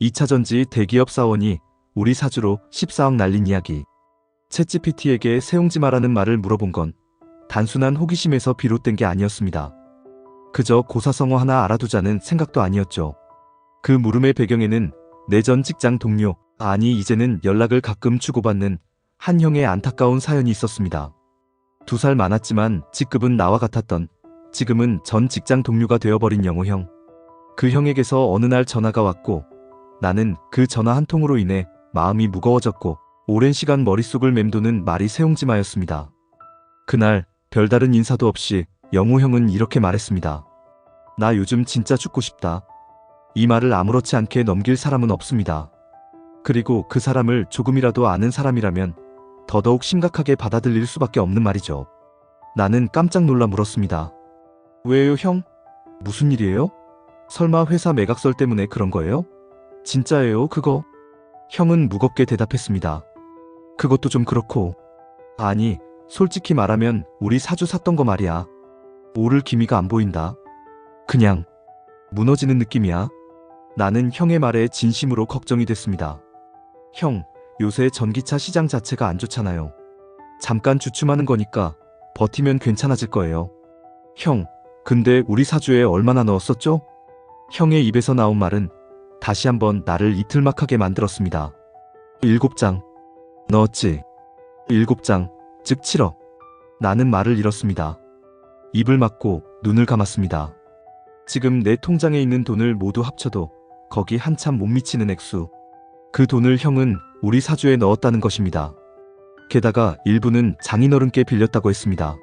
2차전지 대기업 사원이 우리 사주로 14억 날린 이야기. 챗GPT에게 세웅지 마라는 말을 물어본 건 단순한 호기심에서 비롯된 게 아니었습니다. 그저 고사성어 하나 알아두자는 생각도 아니었죠. 그 물음의 배경에는 내전 직장 동료, 아니 이제는 연락을 가끔 주고받는 한 형의 안타까운 사연이 있었습니다. 두 살 많았지만 직급은 나와 같았던 지금은 전 직장 동료가 되어버린 영호 형. 그 형에게서 어느 날 전화가 왔고 나는 그 전화 한 통으로 인해 마음이 무거워졌고 오랜 시간 머릿속을 맴도는 말이 세옹지마였습니다. 그날 별다른 인사도 없이 영호 형은 이렇게 말했습니다. 나 요즘 진짜 죽고 싶다. 이 말을 아무렇지 않게 넘길 사람은 없습니다. 그리고 그 사람을 조금이라도 아는 사람이라면 더더욱 심각하게 받아들일 수밖에 없는 말이죠. 나는 깜짝 놀라 물었습니다. 왜요, 형? 무슨 일이에요? 설마 회사 매각설 때문에 그런 거예요? 진짜예요, 그거? 형은 무겁게 대답했습니다. 그것도 좀 그렇고. 아니, 솔직히 말하면 우리 사주 샀던 거 말이야. 오를 기미가 안 보인다. 그냥 무너지는 느낌이야. 나는 형의 말에 진심으로 걱정이 됐습니다. 형, 요새 전기차 시장 자체가 안 좋잖아요. 잠깐 주춤하는 거니까 버티면 괜찮아질 거예요. 형, 근데 우리 사주에 얼마나 넣었었죠? 형의 입에서 나온 말은 다시 한번 나를 이틀막하게 만들었습니다. 일곱 장. 넣었지. 일곱 장, 즉 7억. 나는 말을 잃었습니다. 입을 막고 눈을 감았습니다. 지금 내 통장에 있는 돈을 모두 합쳐도 거기 한참 못 미치는 액수. 그 돈을 형은 우리 사주에 넣었다는 것입니다. 게다가 일부는 장인어른께 빌렸다고 했습니다.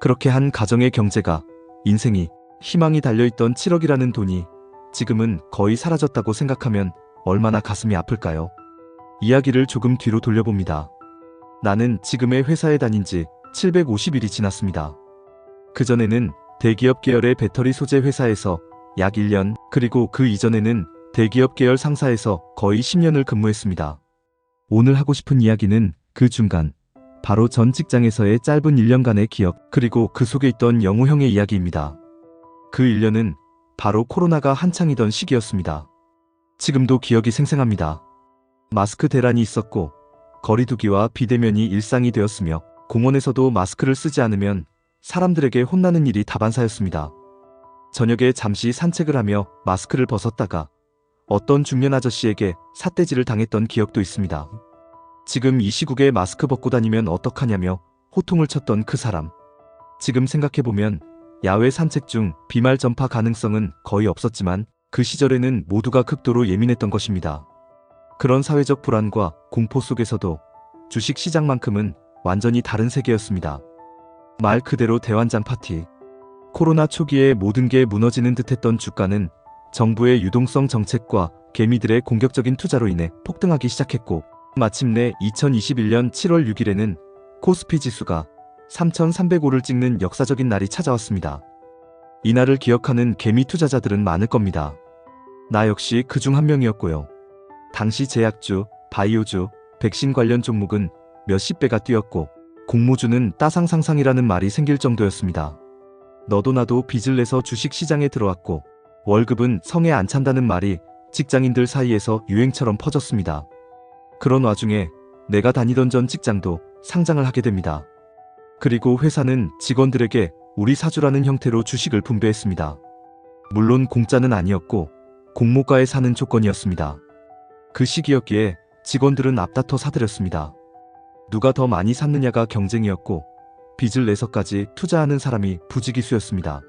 그렇게 한 가정의 경제가, 인생이, 희망이 달려있던 7억이라는 돈이 지금은 거의 사라졌다고 생각하면 얼마나 가슴이 아플까요? 이야기를 조금 뒤로 돌려봅니다. 나는 지금의 회사에 다닌 지 750일이 지났습니다. 그전에는 대기업 계열의 배터리 소재 회사에서 약 1년, 그리고 그 이전에는 대기업 계열 상사에서 거의 10년을 근무했습니다. 오늘 하고 싶은 이야기는 그 중간, 바로 전 직장에서의 짧은 1년간의 기억, 그리고 그 속에 있던 영우 형의 이야기입니다. 그 1년은 바로 코로나가 한창이던 시기였습니다. 지금도 기억이 생생합니다. 마스크 대란이 있었고, 거리두기와 비대면이 일상이 되었으며, 공원에서도 마스크를 쓰지 않으면 사람들에게 혼나는 일이 다반사였습니다. 저녁에 잠시 산책을 하며 마스크를 벗었다가 어떤 중년 아저씨에게 삿대질을 당했던 기억도 있습니다. 지금 이 시국에 마스크 벗고 다니면 어떡하냐며 호통을 쳤던 그 사람. 지금 생각해보면 야외 산책 중 비말 전파 가능성은 거의 없었지만 그 시절에는 모두가 극도로 예민했던 것입니다. 그런 사회적 불안과 공포 속에서도 주식 시장만큼은 완전히 다른 세계였습니다. 말 그대로 대환장 파티. 코로나 초기에 모든 게 무너지는 듯했던 주가는 정부의 유동성 정책과 개미들의 공격적인 투자로 인해 폭등하기 시작했고 마침내 2021년 7월 6일에는 코스피 지수가 3,305를 찍는 역사적인 날이 찾아왔습니다. 이날을 기억하는 개미 투자자들은 많을 겁니다. 나 역시 그중 한 명이었고요. 당시 제약주, 바이오주, 백신 관련 종목은 몇십 배가 뛰었고 공모주는 따상상상이라는 말이 생길 정도였습니다. 너도 나도 빚을 내서 주식 시장에 들어왔고 월급은 성에 안 찬다는 말이 직장인들 사이에서 유행처럼 퍼졌습니다. 그런 와중에 내가 다니던 전 직장도 상장을 하게 됩니다. 그리고 회사는 직원들에게 우리 사주라는 형태로 주식을 분배했습니다. 물론 공짜는 아니었고 공모가에 사는 조건이었습니다. 그 시기였기에 직원들은 앞다퉈 사들였습니다. 누가 더 많이 샀느냐가 경쟁이었고 빚을 내서까지 투자하는 사람이 부지기수였습니다.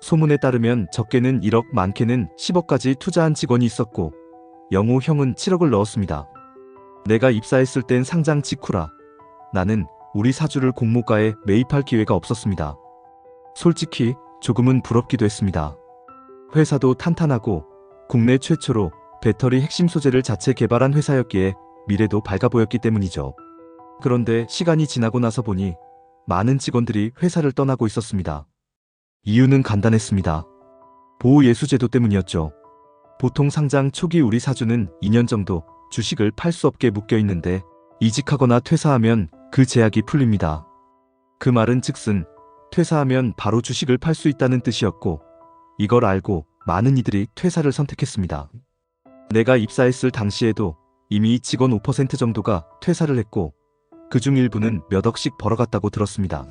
소문에 따르면 적게는 1억 많게는 10억까지 투자한 직원이 있었고 영호 형은 7억을 넣었습니다. 내가 입사했을 땐 상장 직후라 나는 우리 사주를 공모가에 매입할 기회가 없었습니다. 솔직히 조금은 부럽기도 했습니다. 회사도 탄탄하고 국내 최초로 배터리 핵심 소재를 자체 개발한 회사였기에 미래도 밝아 보였기 때문이죠. 그런데 시간이 지나고 나서 보니 많은 직원들이 회사를 떠나고 있었습니다. 이유는 간단했습니다. 보호예수제도 때문이었죠. 보통 상장 초기 우리 사주는 2년 정도 주식을 팔 수 없게 묶여 있는데 이직하거나 퇴사하면 그 제약이 풀립니다. 그 말은 즉슨 퇴사하면 바로 주식을 팔 수 있다는 뜻이었고 이걸 알고 많은 이들이 퇴사를 선택했습니다. 내가 입사했을 당시에도 이미 직원 5% 정도가 퇴사를 했고 그 중 일부는 몇 억씩 벌어갔다고 들었습니다.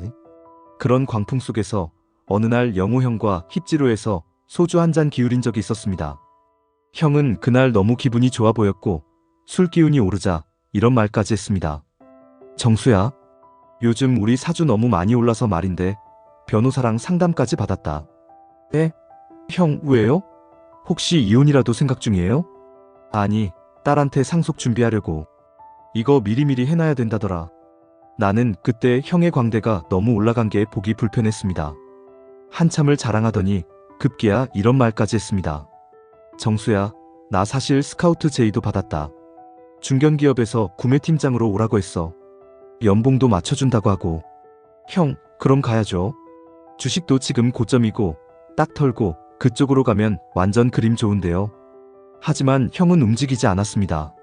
그런 광풍 속에서 어느 날 영호 형과 힙지로에서 소주 한 잔 기울인 적이 있었습니다. 형은 그날 너무 기분이 좋아 보였고 술 기운이 오르자 이런 말까지 했습니다. 정수야, 요즘 우리 사주 너무 많이 올라서 말인데 변호사랑 상담까지 받았다. 에? 형, 왜요? 혹시 이혼이라도 생각 중이에요? 아니, 딸한테 상속 준비하려고. 이거 미리미리 해놔야 된다더라. 나는 그때 형의 광대가 너무 올라간 게 보기 불편했습니다. 한참을 자랑하더니 급기야 이런 말까지 했습니다. 정수야, 나 사실 스카우트 제의도 받았다. 중견기업에서 구매팀장으로 오라고 했어. 연봉도 맞춰준다고 하고. 형, 그럼 가야죠. 주식도 지금 고점이고, 딱 털고 그쪽으로 가면 완전 그림 좋은데요. 하지만 형은 움직이지 않았습니다.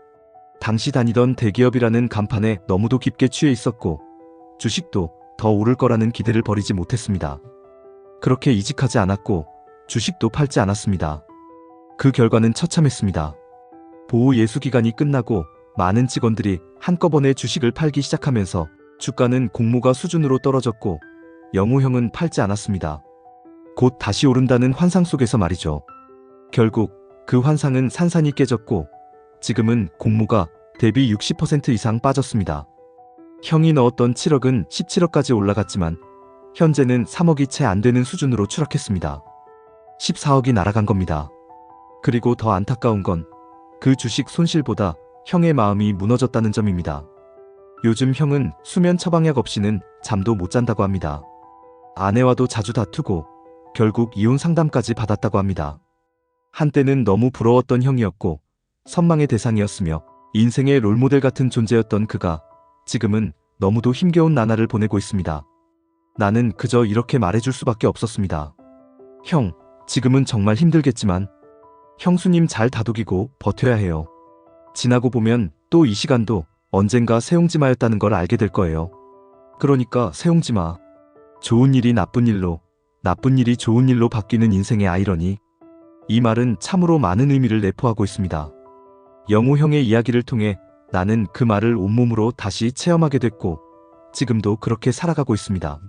당시 다니던 대기업이라는 간판에 너무도 깊게 취해 있었고, 주식도 더 오를 거라는 기대를 버리지 못했습니다. 그렇게 이직하지 않았고, 주식도 팔지 않았습니다. 그 결과는 처참했습니다. 보호 예수 기간이 끝나고 많은 직원들이 한꺼번에 주식을 팔기 시작하면서 주가는 공모가 수준으로 떨어졌고 영우 형은 팔지 않았습니다. 곧 다시 오른다는 환상 속에서 말이죠. 결국 그 환상은 산산이 깨졌고 지금은 공모가 대비 60% 이상 빠졌습니다. 형이 넣었던 7억은 17억까지 올라갔지만 현재는 3억이 채 안 되는 수준으로 추락했습니다. 14억이 날아간 겁니다. 그리고 더 안타까운 건 그 주식 손실보다 형의 마음이 무너졌다는 점입니다. 요즘 형은 수면 처방약 없이는 잠도 못 잔다고 합니다. 아내와도 자주 다투고 결국 이혼 상담까지 받았다고 합니다. 한때는 너무 부러웠던 형이었고 선망의 대상이었으며 인생의 롤모델 같은 존재였던 그가 지금은 너무도 힘겨운 나날을 보내고 있습니다. 나는 그저 이렇게 말해줄 수밖에 없었습니다. 형, 지금은 정말 힘들겠지만 형수님 잘 다독이고 버텨야 해요. 지나고 보면 또 이 시간도 언젠가 세용지마였다는 걸 알게 될 거예요. 그러니까 세용지마. 좋은 일이 나쁜 일로, 나쁜 일이 좋은 일로 바뀌는 인생의 아이러니. 이 말은 참으로 많은 의미를 내포하고 있습니다. 영우 형의 이야기를 통해 나는 그 말을 온몸으로 다시 체험하게 됐고, 지금도 그렇게 살아가고 있습니다.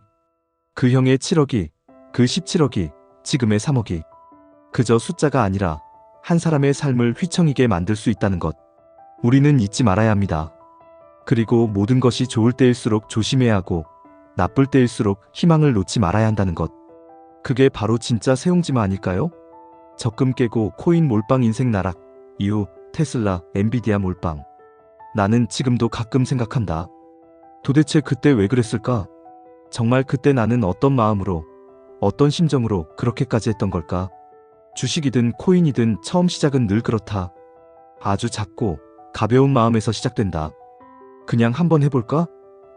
그 형의 7억이, 그 17억이, 지금의 3억이, 그저 숫자가 아니라 한 사람의 삶을 휘청이게 만들 수 있다는 것. 우리는 잊지 말아야 합니다. 그리고 모든 것이 좋을 때일수록 조심해야 하고 나쁠 때일수록 희망을 놓지 말아야 한다는 것. 그게 바로 진짜 세용지마 아닐까요? 적금 깨고 코인 몰빵 인생 나락 이후 테슬라, 엔비디아 몰빵. 나는 지금도 가끔 생각한다. 도대체 그때 왜 그랬을까? 정말 그때 나는 어떤 마음으로, 어떤 심정으로 그렇게까지 했던 걸까? 주식이든 코인이든 처음 시작은 늘 그렇다. 아주 작고 가벼운 마음에서 시작된다. 그냥 한번 해볼까?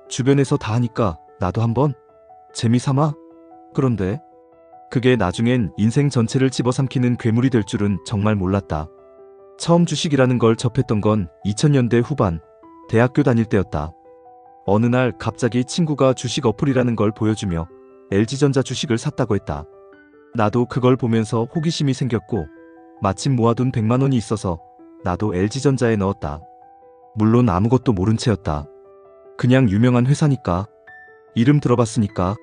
주변에서 다 하니까 나도 한번? 재미삼아? 그런데 그게 나중엔 인생 전체를 집어삼키는 괴물이 될 줄은 정말 몰랐다. 처음 주식이라는 걸 접했던 건 2000년대 후반, 대학교 다닐 때였다. 어느 날 갑자기 친구가 주식 어플이라는 걸 보여주며 LG전자 주식을 샀다고 했다. 나도 그걸 보면서 호기심이 생겼고 마침 모아둔 100만 원이 있어서 나도 LG전자에 넣었다. 물론 아무것도 모른 채였다. 그냥 유명한 회사니까. 이름 들어봤으니까.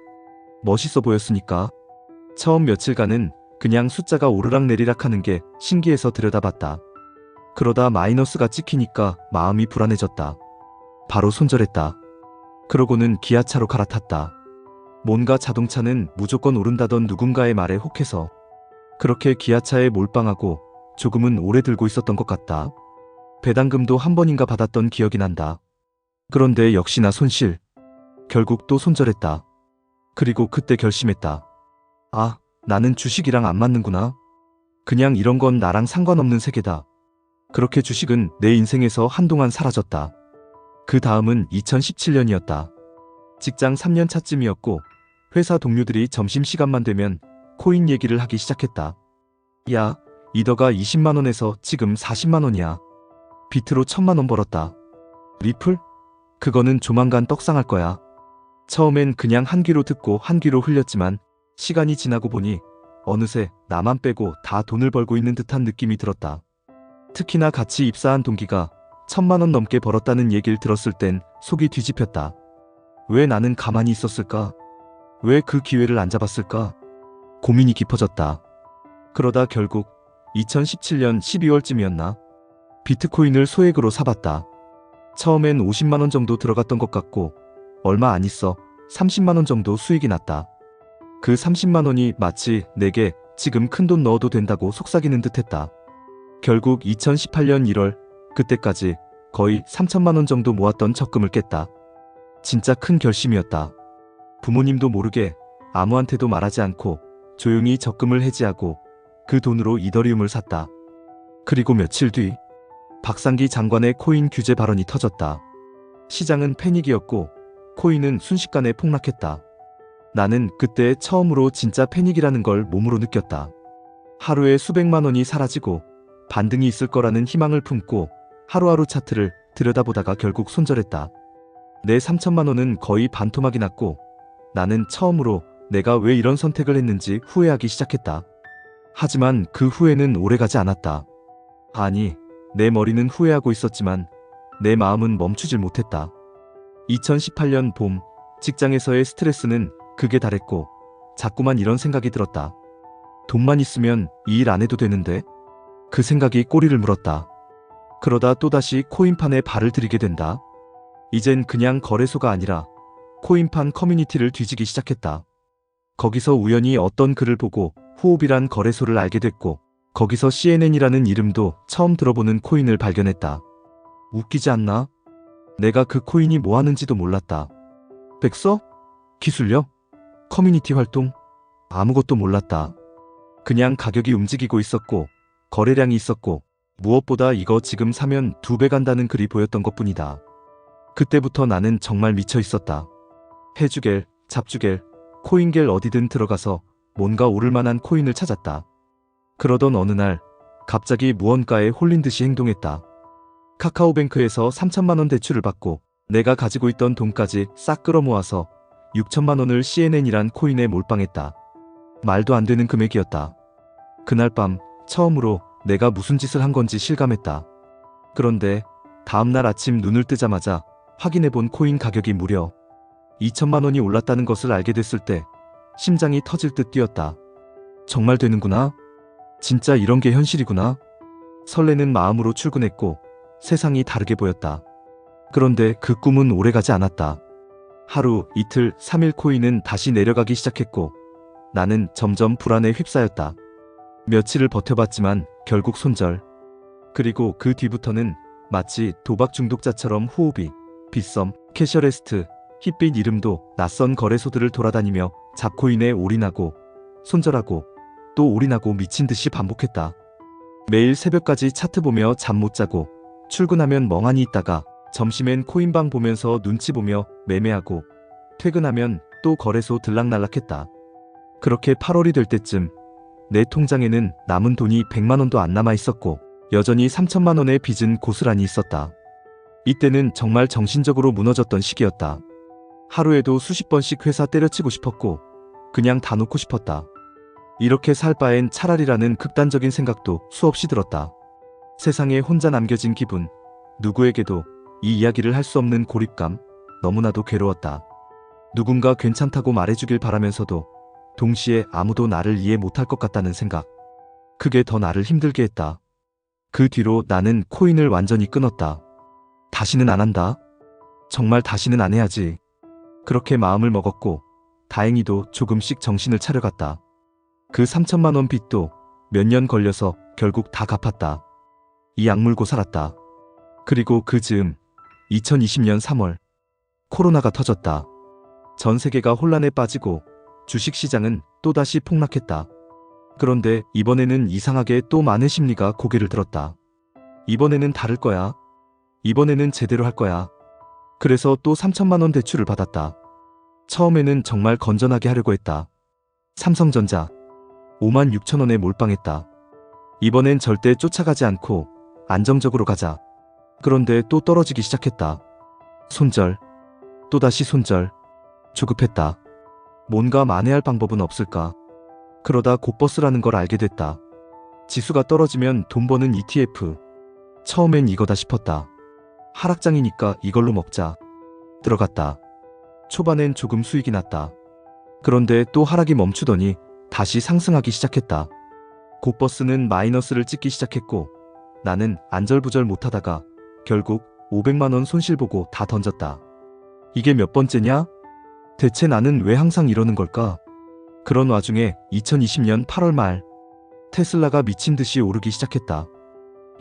멋있어 보였으니까. 처음 며칠간은 그냥 숫자가 오르락내리락 하는 게 신기해서 들여다봤다. 그러다 마이너스가 찍히니까 마음이 불안해졌다. 바로 손절했다. 그러고는 기아차로 갈아탔다. 뭔가 자동차는 무조건 오른다던 누군가의 말에 혹해서 그렇게 기아차에 몰빵하고 조금은 오래 들고 있었던 것 같다. 배당금도 한 번인가 받았던 기억이 난다. 그런데 역시나 손실. 결국 또 손절했다. 그리고 그때 결심했다. 아, 나는 주식이랑 안 맞는구나. 그냥 이런 건 나랑 상관없는 세계다. 그렇게 주식은 내 인생에서 한동안 사라졌다. 그 다음은 2017년이었다. 직장 3년 차쯤이었고 회사 동료들이 점심시간만 되면 코인 얘기를 하기 시작했다. 야, 이더가 20만원에서 지금 40만원이야. 비트로 1000만원 벌었다. 리플? 그거는 조만간 떡상할 거야. 처음엔 그냥 한 귀로 듣고 한 귀로 흘렸지만 시간이 지나고 보니 어느새 나만 빼고 다 돈을 벌고 있는 듯한 느낌이 들었다. 특히나 같이 입사한 동기가 천만 원 넘게 벌었다는 얘기를 들었을 땐 속이 뒤집혔다. 왜 나는 가만히 있었을까? 왜 그 기회를 안 잡았을까? 고민이 깊어졌다. 그러다 결국 2017년 12월쯤이었나? 비트코인을 소액으로 사봤다. 처음엔 50만원 정도 들어갔던 것 같고, 얼마 안 있어 30만원 정도 수익이 났다. 그 30만원이 마치 내게 지금 큰 돈 넣어도 된다고 속삭이는 듯 했다. 결국 2018년 1월, 그때까지 거의 3천만원 정도 모았던 적금을 깼다. 진짜 큰 결심이었다. 부모님도 모르게 아무한테도 말하지 않고 조용히 적금을 해지하고 그 돈으로 이더리움을 샀다. 그리고 며칠 뒤 박상기 장관의 코인 규제 발언이 터졌다. 시장은 패닉이었고 코인은 순식간에 폭락했다. 나는 그때 처음으로 진짜 패닉이라는 걸 몸으로 느꼈다. 하루에 수백만 원이 사라지고 반등이 있을 거라는 희망을 품고 하루하루 차트를 들여다보다가 결국 손절했다. 내 3천만 원은 거의 반토막이 났고 나는 처음으로 내가 왜 이런 선택을 했는지 후회하기 시작했다. 하지만 그 후회는 오래가지 않았다. 아니, 내 머리는 후회하고 있었지만 내 마음은 멈추질 못했다. 2018년 봄, 직장에서의 스트레스는 극에 달했고 자꾸만 이런 생각이 들었다. 돈만 있으면 이 일 안 해도 되는데? 그 생각이 꼬리를 물었다. 그러다 또다시 코인판에 발을 들이게 된다. 이젠 그냥 거래소가 아니라 코인판 커뮤니티를 뒤지기 시작했다. 거기서 우연히 어떤 글을 보고 호흡이란 거래소를 알게 됐고 거기서 CNN이라는 이름도 처음 들어보는 코인을 발견했다. 웃기지 않나? 내가 그 코인이 뭐 하는지도 몰랐다. 백서? 기술력? 커뮤니티 활동? 아무것도 몰랐다. 그냥 가격이 움직이고 있었고 거래량이 있었고 무엇보다 이거 지금 사면 두 배 간다는 글이 보였던 것 뿐이다. 그때부터 나는 정말 미쳐 있었다. 해주겔, 잡주겔, 코인겔 어디든 들어가서 뭔가 오를 만한 코인을 찾았다. 그러던 어느 날 갑자기 무언가에 홀린 듯이 행동했다. 카카오뱅크에서 3천만 원 대출을 받고 내가 가지고 있던 돈까지 싹 끌어모아서 6천만 원을 CNN이란 코인에 몰빵했다. 말도 안 되는 금액이었다. 그날 밤 처음으로 내가 무슨 짓을 한 건지 실감했다. 그런데 다음날 아침 눈을 뜨자마자 확인해 본 코인 가격이 무려 2천만 원이 올랐다는 것을 알게 됐을 때 심장이 터질 듯 뛰었다. 정말 되는구나. 진짜 이런 게 현실이구나. 설레는 마음으로 출근했고 세상이 다르게 보였다. 그런데 그 꿈은 오래가지 않았다. 하루, 이틀, 3일 코인은 다시 내려가기 시작했고 나는 점점 불안에 휩싸였다. 며칠을 버텨봤지만 결국 손절. 그리고 그 뒤부터는 마치 도박 중독자처럼 호흡이, 빗썸, 캐셔레스트, 힙빛 이름도 낯선 거래소들을 돌아다니며 잡코인에 올인하고 손절하고 또 올인하고 미친 듯이 반복했다. 매일 새벽까지 차트 보며 잠 못 자고 출근하면 멍하니 있다가 점심엔 코인방 보면서 눈치 보며 매매하고 퇴근하면 또 거래소 들락날락했다. 그렇게 8월이 될 때쯤 내 통장에는 남은 돈이 100만 원도 안 남아 있었고 여전히 3천만 원의 빚은 고스란히 있었다. 이때는 정말 정신적으로 무너졌던 시기였다. 하루에도 수십 번씩 회사 때려치고 싶었고 그냥 다 놓고 싶었다. 이렇게 살 바엔 차라리라는 극단적인 생각도 수없이 들었다. 세상에 혼자 남겨진 기분, 누구에게도 이 이야기를 할 수 없는 고립감, 너무나도 괴로웠다. 누군가 괜찮다고 말해주길 바라면서도 동시에 아무도 나를 이해 못할 것 같다는 생각. 그게 더 나를 힘들게 했다. 그 뒤로 나는 코인을 완전히 끊었다. 다시는 안 한다. 정말 다시는 안 해야지. 그렇게 마음을 먹었고, 다행히도 조금씩 정신을 차려갔다. 그 3천만 원 빚도 몇 년 걸려서 결국 다 갚았다. 이 악물고 살았다. 그리고 그 즈음 2020년 3월 코로나가 터졌다. 전 세계가 혼란에 빠지고 주식 시장은 또다시 폭락했다. 그런데 이번에는 이상하게 또 많은 심리가 고개를 들었다. 이번에는 다를 거야. 이번에는 제대로 할 거야. 그래서 또 3천만 원 대출을 받았다. 처음에는 정말 건전하게 하려고 했다. 삼성전자 5만 6천 원에 몰빵했다. 이번엔 절대 쫓아가지 않고 안정적으로 가자. 그런데 또 떨어지기 시작했다. 손절. 또다시 손절. 조급했다. 뭔가 만회할 방법은 없을까? 그러다 곧버스라는 걸 알게 됐다. 지수가 떨어지면 돈 버는 ETF, 처음엔 이거다 싶었다. 하락장이니까 이걸로 먹자. 들어갔다. 초반엔 조금 수익이 났다. 그런데 또 하락이 멈추더니 다시 상승하기 시작했다. 곧버스는 마이너스를 찍기 시작했고 나는 안절부절 못하다가 결국 500만원 손실 보고 다 던졌다. 이게 몇 번째냐? 대체 나는 왜 항상 이러는 걸까? 그런 와중에 2020년 8월 말 테슬라가 미친 듯이 오르기 시작했다.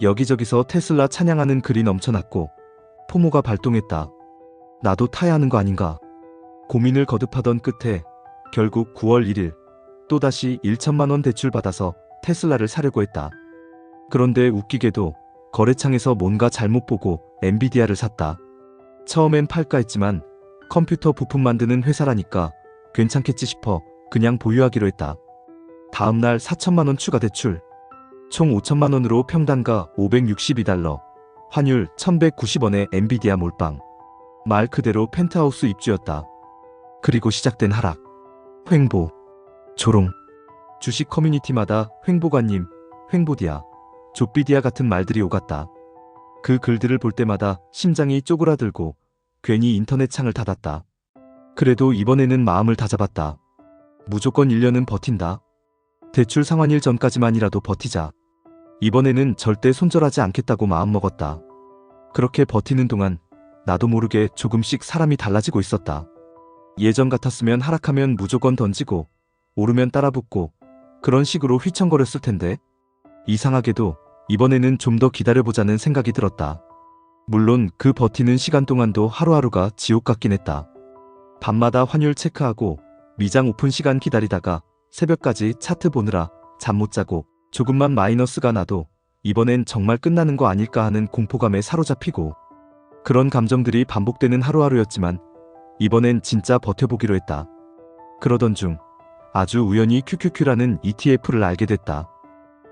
여기저기서 테슬라 찬양하는 글이 넘쳐났고 포모가 발동했다. 나도 타야 하는 거 아닌가? 고민을 거듭하던 끝에 결국 9월 1일 또다시 1천만 원 대출 받아서 테슬라를 사려고 했다. 그런데 웃기게도 거래창에서 뭔가 잘못 보고 엔비디아를 샀다. 처음엔 팔까 했지만 컴퓨터 부품 만드는 회사라니까 괜찮겠지 싶어 그냥 보유하기로 했다. 다음날 4천만 원 추가 대출. 총 5천만 원으로 평단가 562달러, 환율 1190원의 엔비디아 몰빵. 말 그대로 펜트하우스 입주였다. 그리고 시작된 하락. 횡보. 조롱. 주식 커뮤니티마다 횡보관님, 횡보디아, 조비디아 같은 말들이 오갔다. 그 글들을 볼 때마다 심장이 쪼그라들고 괜히 인터넷 창을 닫았다. 그래도 이번에는 마음을 다잡았다. 무조건 1년은 버틴다. 대출 상환일 전까지만이라도 버티자. 이번에는 절대 손절하지 않겠다고 마음먹었다. 그렇게 버티는 동안 나도 모르게 조금씩 사람이 달라지고 있었다. 예전 같았으면 하락하면 무조건 던지고 오르면 따라붙고 그런 식으로 휘청거렸을 텐데 이상하게도 이번에는 좀 더 기다려보자는 생각이 들었다. 물론 그 버티는 시간 동안도 하루하루가 지옥 같긴 했다. 밤마다 환율 체크하고 미장 오픈 시간 기다리다가 새벽까지 차트 보느라 잠 못 자고 조금만 마이너스가 나도 이번엔 정말 끝나는 거 아닐까 하는 공포감에 사로잡히고 그런 감정들이 반복되는 하루하루였지만 이번엔 진짜 버텨보기로 했다. 그러던 중 아주 우연히 QQQ라는 ETF를 알게 됐다.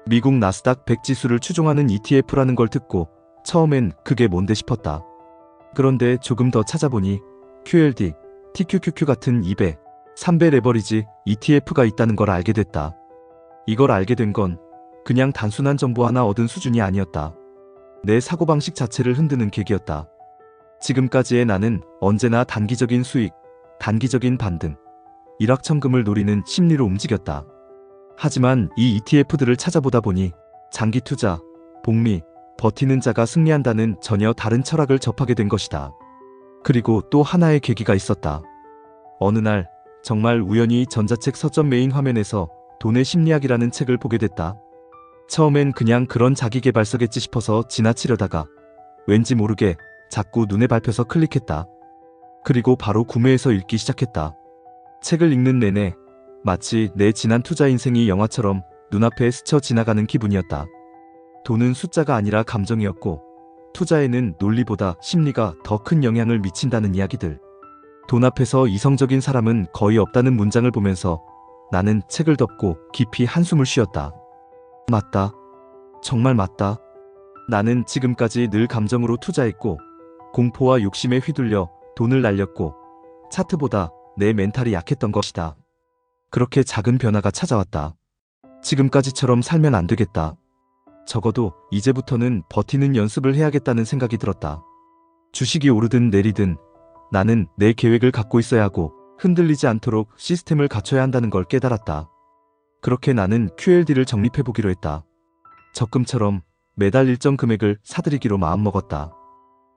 미국 나스닥 100 지수를 추종하는 ETF라는 걸 듣고 처음엔 그게 뭔데 싶었다. 그런데 조금 더 찾아보니 QLD, TQQQ 같은 2배, 3배 레버리지 ETF가 있다는 걸 알게 됐다. 이걸 알게 된 건 그냥 단순한 정보 하나 얻은 수준이 아니었다. 내 사고방식 자체를 흔드는 계기였다. 지금까지의 나는 언제나 단기적인 수익, 단기적인 반등, 일확천금을 노리는 심리로 움직였다. 하지만 이 ETF들을 찾아보다 보니 장기 투자, 복리, 버티는 자가 승리한다는 전혀 다른 철학을 접하게 된 것이다. 그리고 또 하나의 계기가 있었다. 어느 날 정말 우연히 전자책 서점 메인 화면에서 돈의 심리학이라는 책을 보게 됐다. 처음엔 그냥 그런 자기계발서겠지 싶어서 지나치려다가 왠지 모르게 자꾸 눈에 밟혀서 클릭했다. 그리고 바로 구매해서 읽기 시작했다. 책을 읽는 내내 마치 내 지난 투자 인생이 영화처럼 눈앞에 스쳐 지나가는 기분이었다. 돈은 숫자가 아니라 감정이었고 투자에는 논리보다 심리가 더 큰 영향을 미친다는 이야기들. 돈 앞에서 이성적인 사람은 거의 없다는 문장을 보면서 나는 책을 덮고 깊이 한숨을 쉬었다. 맞다. 정말 맞다. 나는 지금까지 늘 감정으로 투자했고 공포와 욕심에 휘둘려 돈을 날렸고 차트보다 내 멘탈이 약했던 것이다. 그렇게 작은 변화가 찾아왔다. 지금까지처럼 살면 안 되겠다. 적어도 이제부터는 버티는 연습을 해야겠다는 생각이 들었다. 주식이 오르든 내리든 나는 내 계획을 갖고 있어야 하고 흔들리지 않도록 시스템을 갖춰야 한다는 걸 깨달았다. 그렇게 나는 QLD를 적립해보기로 했다. 적금처럼 매달 일정 금액을 사들이기로 마음먹었다.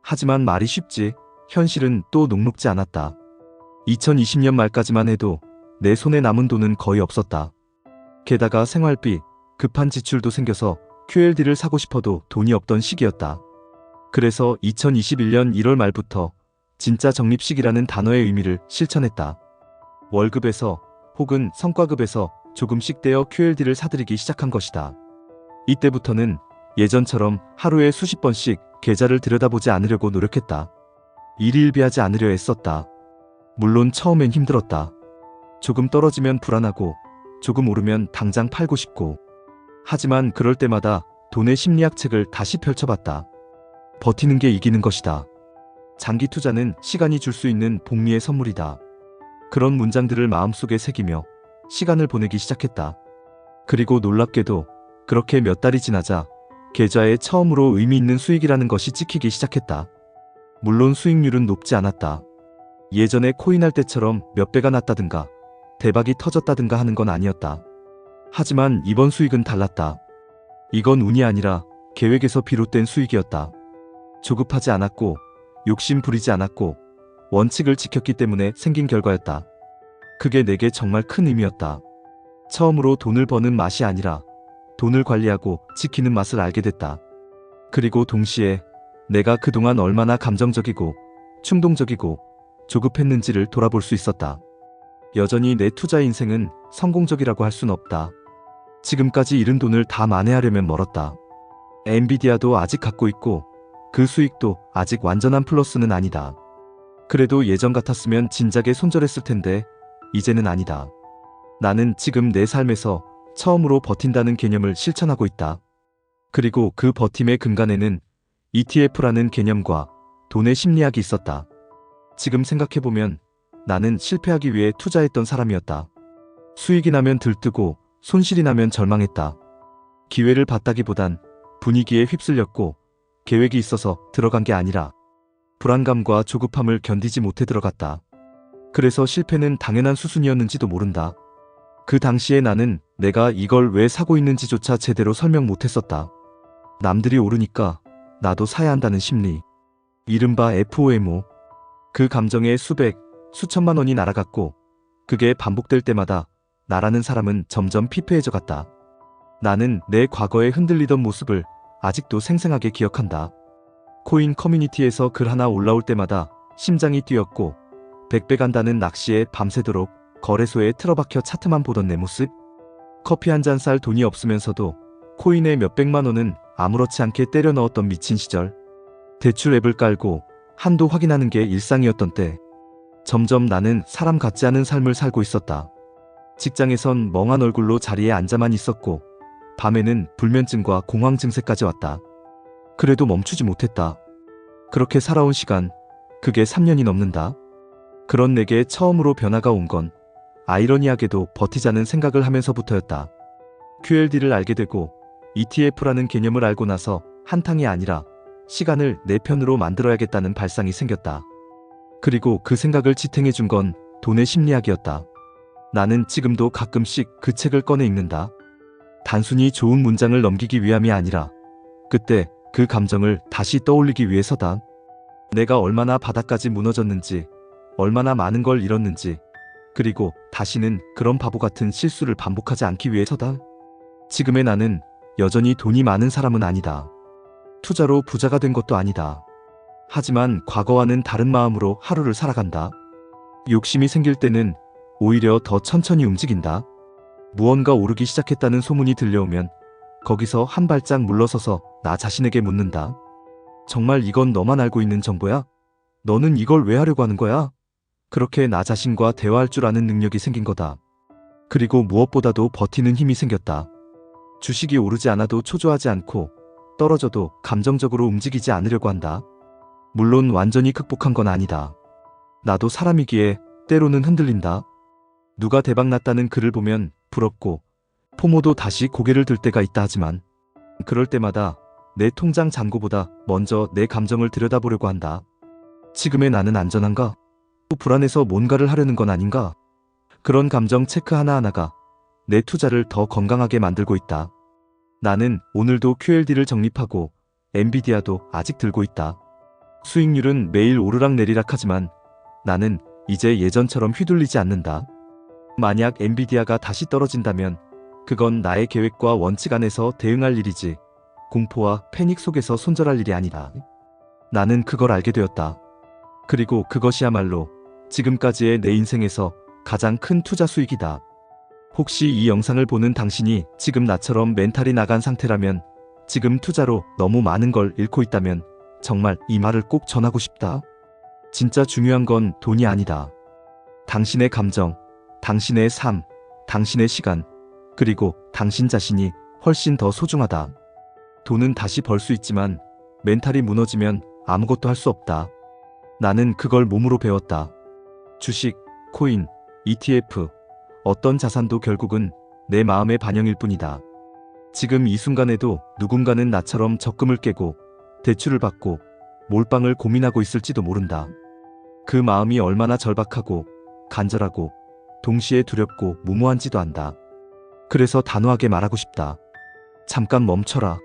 하지만 말이 쉽지 현실은 또 녹록지 않았다. 2020년 말까지만 해도 내 손에 남은 돈은 거의 없었다. 게다가 생활비, 급한 지출도 생겨서 QLD를 사고 싶어도 돈이 없던 시기였다. 그래서 2021년 1월 말부터 진짜 적립식이라는 단어의 의미를 실천했다. 월급에서 혹은 성과급에서 조금씩 떼어 QLD를 사들이기 시작한 것이다. 이때부터는 예전처럼 하루에 수십 번씩 계좌를 들여다보지 않으려고 노력했다. 일일비하지 않으려 애썼다. 물론 처음엔 힘들었다. 조금 떨어지면 불안하고 조금 오르면 당장 팔고 싶고 하지만 그럴 때마다 돈의 심리학 책을 다시 펼쳐봤다. 버티는 게 이기는 것이다. 장기 투자는 시간이 줄 수 있는 복리의 선물이다. 그런 문장들을 마음속에 새기며 시간을 보내기 시작했다. 그리고 놀랍게도 그렇게 몇 달이 지나자 계좌에 처음으로 의미 있는 수익이라는 것이 찍히기 시작했다. 물론 수익률은 높지 않았다. 예전에 코인할 때처럼 몇 배가 났다든가 대박이 터졌다든가 하는 건 아니었다. 하지만 이번 수익은 달랐다. 이건 운이 아니라 계획에서 비롯된 수익이었다. 조급하지 않았고 욕심 부리지 않았고 원칙을 지켰기 때문에 생긴 결과였다. 그게 내게 정말 큰 의미였다. 처음으로 돈을 버는 맛이 아니라 돈을 관리하고 지키는 맛을 알게 됐다. 그리고 동시에 내가 그동안 얼마나 감정적이고 충동적이고 조급했는지를 돌아볼 수 있었다. 여전히 내 투자 인생은 성공적이라고 할 순 없다. 지금까지 잃은 돈을 다 만회하려면 멀었다. 엔비디아도 아직 갖고 있고 그 수익도 아직 완전한 플러스는 아니다. 그래도 예전 같았으면 진작에 손절했을 텐데 이제는 아니다. 나는 지금 내 삶에서 처음으로 버틴다는 개념을 실천하고 있다. 그리고 그 버팀의 근간에는 ETF라는 개념과 돈의 심리학이 있었다. 지금 생각해보면 나는 실패하기 위해 투자했던 사람이었다. 수익이 나면 들뜨고 손실이 나면 절망했다. 기회를 봤다기보단 분위기에 휩쓸렸고 계획이 있어서 들어간 게 아니라 불안감과 조급함을 견디지 못해 들어갔다. 그래서 실패는 당연한 수순이었는지도 모른다. 그 당시에 나는 내가 이걸 왜 사고 있는지조차 제대로 설명 못했었다. 남들이 오르니까 나도 사야 한다는 심리. 이른바 FOMO. 그 감정에 수백, 수천만 원이 날아갔고 그게 반복될 때마다 나라는 사람은 점점 피폐해져 갔다. 나는 내 과거에 흔들리던 모습을 아직도 생생하게 기억한다. 코인 커뮤니티에서 글 하나 올라올 때마다 심장이 뛰었고 백배 간다는 낚시에 밤새도록 거래소에 틀어박혀 차트만 보던 내 모습. 커피 한잔쌀 돈이 없으면서도 코인에 몇백만 원은 아무렇지 않게 때려 넣었던 미친 시절. 대출 앱을 깔고 한도 확인하는 게 일상이었던 때. 점점 나는 사람 같지 않은 삶을 살고 있었다. 직장에선 멍한 얼굴로 자리에 앉아만 있었고, 밤에는 불면증과 공황 증세까지 왔다. 그래도 멈추지 못했다. 그렇게 살아온 시간, 그게 3년이 넘는다. 그런 내게 처음으로 변화가 온 건 아이러니하게도 버티자는 생각을 하면서부터였다. QLD를 알게 되고 ETF라는 개념을 알고 나서 한탕이 아니라 시간을 내 편으로 만들어야겠다는 발상이 생겼다. 그리고 그 생각을 지탱해 준 건 돈의 심리학이었다. 나는 지금도 가끔씩 그 책을 꺼내 읽는다. 단순히 좋은 문장을 넘기기 위함이 아니라 그때 그 감정을 다시 떠올리기 위해서다. 내가 얼마나 바닥까지 무너졌는지, 얼마나 많은 걸 잃었는지, 그리고 다시는 그런 바보 같은 실수를 반복하지 않기 위해서다. 지금의 나는 여전히 돈이 많은 사람은 아니다. 투자로 부자가 된 것도 아니다. 하지만 과거와는 다른 마음으로 하루를 살아간다. 욕심이 생길 때는 오히려 더 천천히 움직인다. 무언가 오르기 시작했다는 소문이 들려오면 거기서 한 발짝 물러서서 나 자신에게 묻는다. 정말 이건 너만 알고 있는 정보야? 너는 이걸 왜 하려고 하는 거야? 그렇게 나 자신과 대화할 줄 아는 능력이 생긴 거다. 그리고 무엇보다도 버티는 힘이 생겼다. 주식이 오르지 않아도 초조하지 않고 떨어져도 감정적으로 움직이지 않으려고 한다. 물론 완전히 극복한 건 아니다. 나도 사람이기에 때로는 흔들린다. 누가 대박났다는 글을 보면 부럽고 포모도 다시 고개를 들 때가 있다 하지만 그럴 때마다 내 통장 잔고보다 먼저 내 감정을 들여다보려고 한다. 지금의 나는 안전한가? 또 불안해서 뭔가를 하려는 건 아닌가? 그런 감정 체크 하나하나가 내 투자를 더 건강하게 만들고 있다. 나는 오늘도 QLD를 적립하고 엔비디아도 아직 들고 있다. 수익률은 매일 오르락 내리락 하지만 나는 이제 예전처럼 휘둘리지 않는다. 만약 엔비디아가 다시 떨어진다면 그건 나의 계획과 원칙 안에서 대응할 일이지 공포와 패닉 속에서 손절할 일이 아니다. 나는 그걸 알게 되었다. 그리고 그것이야말로 지금까지의 내 인생에서 가장 큰 투자 수익이다. 혹시 이 영상을 보는 당신이 지금 나처럼 멘탈이 나간 상태라면 지금 투자로 너무 많은 걸 잃고 있다면 정말 이 말을 꼭 전하고 싶다. 진짜 중요한 건 돈이 아니다. 당신의 감정, 당신의 삶, 당신의 시간, 그리고 당신 자신이 훨씬 더 소중하다. 돈은 다시 벌 수 있지만 멘탈이 무너지면 아무것도 할 수 없다. 나는 그걸 몸으로 배웠다. 주식, 코인, ETF, 어떤 자산도 결국은 내 마음의 반영일 뿐이다. 지금 이 순간에도 누군가는 나처럼 적금을 깨고 대출을 받고 몰빵을 고민하고 있을지도 모른다. 그 마음이 얼마나 절박하고 간절하고 동시에 두렵고 무모한지도 안다. 그래서 단호하게 말하고 싶다. 잠깐 멈춰라.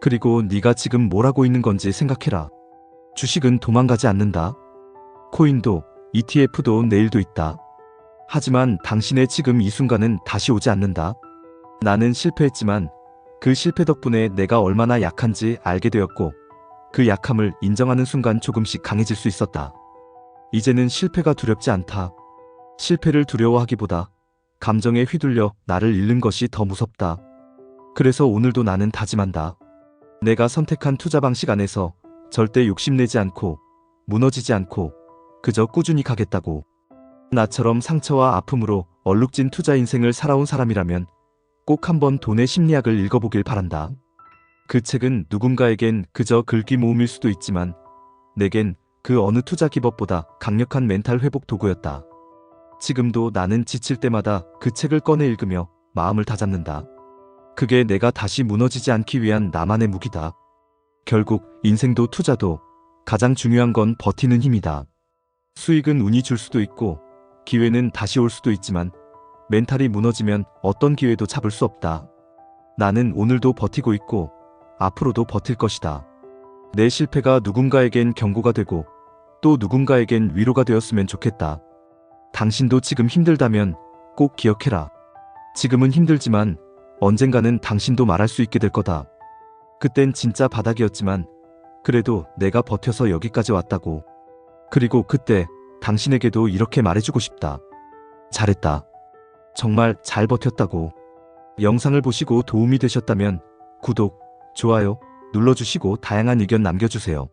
그리고 네가 지금 뭘 하고 있는 건지 생각해라. 주식은 도망가지 않는다. 코인도 ETF도 내일도 있다. 하지만 당신의 지금 이 순간은 다시 오지 않는다. 나는 실패했지만 그 실패 덕분에 내가 얼마나 약한지 알게 되었고 그 약함을 인정하는 순간 조금씩 강해질 수 있었다. 이제는 실패가 두렵지 않다. 실패를 두려워하기보다 감정에 휘둘려 나를 잃는 것이 더 무섭다. 그래서 오늘도 나는 다짐한다. 내가 선택한 투자 방식 안에서 절대 욕심내지 않고 무너지지 않고 그저 꾸준히 가겠다고. 나처럼 상처와 아픔으로 얼룩진 투자 인생을 살아온 사람이라면 꼭 한번 돈의 심리학을 읽어보길 바란다. 그 책은 누군가에겐 그저 글귀 모음일 수도 있지만 내겐 그 어느 투자 기법보다 강력한 멘탈 회복 도구였다. 지금도 나는 지칠 때마다 그 책을 꺼내 읽으며 마음을 다잡는다. 그게 내가 다시 무너지지 않기 위한 나만의 무기다. 결국 인생도 투자도 가장 중요한 건 버티는 힘이다. 수익은 운이 줄 수도 있고 기회는 다시 올 수도 있지만 멘탈이 무너지면 어떤 기회도 잡을 수 없다. 나는 오늘도 버티고 있고 앞으로도 버틸 것이다. 내 실패가 누군가에겐 경고가 되고 또 누군가에겐 위로가 되었으면 좋겠다. 당신도 지금 힘들다면 꼭 기억해라. 지금은 힘들지만 언젠가는 당신도 말할 수 있게 될 거다. 그땐 진짜 바닥이었지만 그래도 내가 버텨서 여기까지 왔다고. 그리고 그때 당신에게도 이렇게 말해주고 싶다. 잘했다. 정말 잘 버텼다고. 영상을 보시고 도움이 되셨다면 구독, 좋아요 눌러주시고 다양한 의견 남겨주세요.